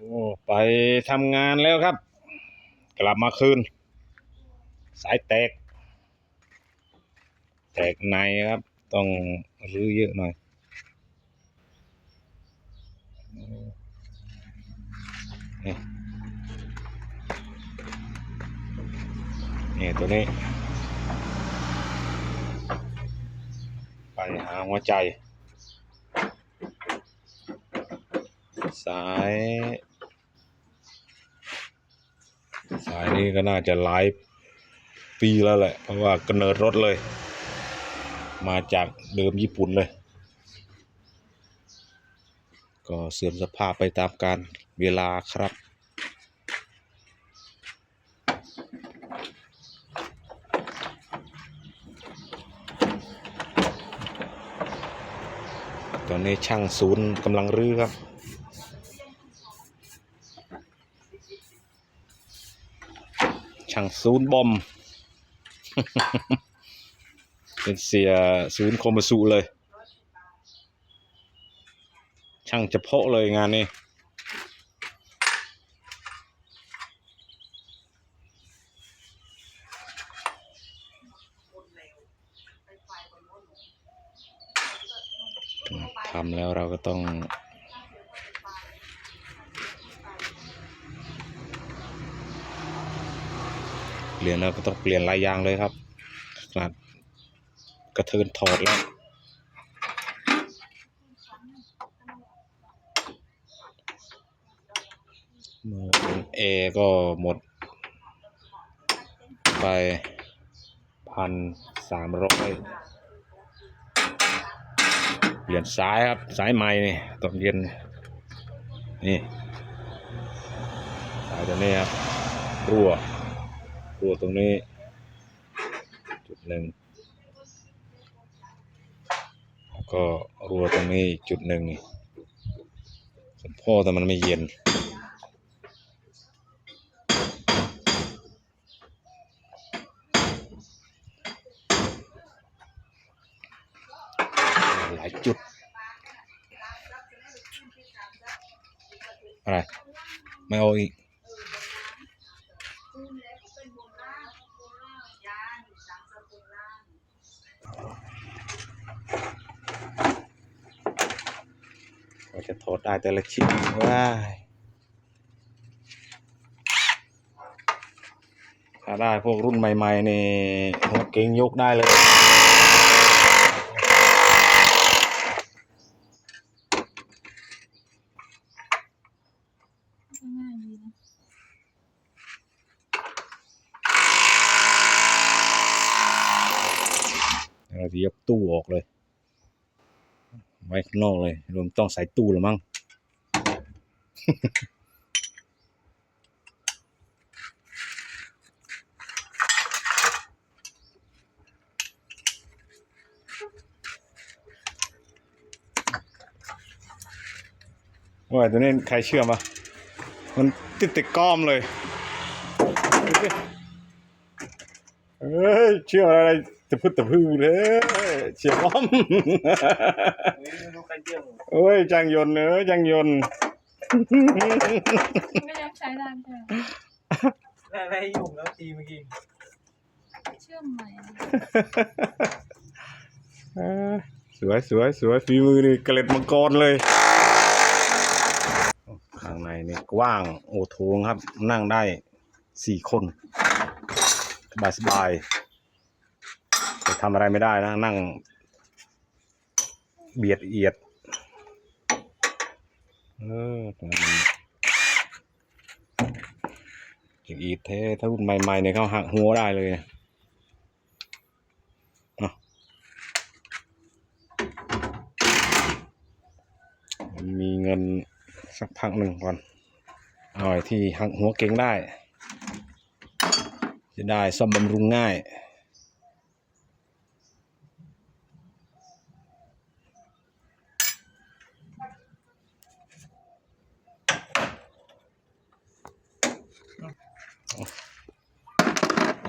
โอ้ไปทำงานแล้วครับ กลับมาคืน สายแตก แตกในครับ ต้องรื้อเยอะหน่อยนี่นี่ตัวนี้ ไปหาหัวใจ สาย สาย นี้ก็น่าจะหลายปีแล้วแหละ เพราะว่ากำเนิดรถเลย มาจากเดิมญี่ปุ่นเลย ก็เสื่อมสภาพไปตามการเวลาครับตอนนี้ช่างศูนย์กำลังรื้อครับ ช่างศูนย์บอม เป็นเสียศูนย์โคมสุเลย ช่างเฉพาะเลยงานนี้ทำแล้วเราก็ต้อง เปลี่ยนแล้วก็ต้องเปลี่ยนลายยางเลยครับขนาดกระเทินถอดแล้วเมื่อเป็นเอก็หมด ไปพันสามร้อยเปลี่ยนสายครับ สายใหม่นี่ตอนเย็น นี่ สายตัวนี้ครับรั่ว รั่วตรงนี้ จุดหนึ่งแล้วก็รัวตรงนี้จุดหนึ่งนี่สมพ่อแต่มันไม่เย็นหลายจุด อะไร ไม่เอาอีก ก็ จะถอดได้แต่ละชิ้นว้ายถ้าได้พวกรุ่นใหม่ๆนี่หัวเก่งยกได้เลยเราจะยกตู้ออกเลย ไว้ข้างนอกเลย รวมต้องใส่ตู้แล้วมั้งว่าตัวนี้ใครเชื่อมา มันติดติดก้อมเลยเอ้ย เชื่ออะไร จะพึ่ตะพื้เลยเชื่อก้อมไม่รู้ใครเชื่อผมโอ้ยจังยนต์เนอะจังยนต์ไม่ยังใช้ได้ใช่ไหมได้ได้ยุ่งแล้วตีเมื่อกี้เชื่อมใหม่อะเอ้ยสวยสวยสวยฝีมือนี่เกล็ดมังกรเลยข้างในนี่กว้างโอ้โถงครับ นั่งได้สี่คน สบายสบาย แต่ทำอะไรไม่ได้นะ นั่ง เบียดเอียดเออตรงนี้อย่างอีดเท่ถ้ารุ่นใหม่ๆเนี่ยเขาหักหัวได้เลยนะมีเงินสักพักหนึ่งก่อนเอาไอ้ที่หักหัวเก่งได้ จะได้ซ่อมบำรุงง่าย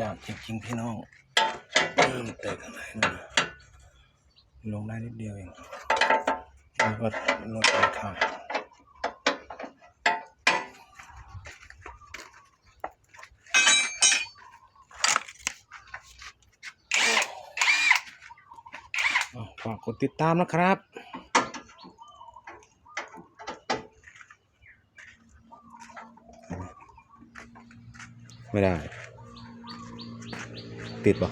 ยากจริงๆพี่น้องมันแตกข้างในนะลงได้นิดเดียวเองแล้วก็ลดราคางฝากกดติดตามนะครับไม่ได้ ติดป่ะ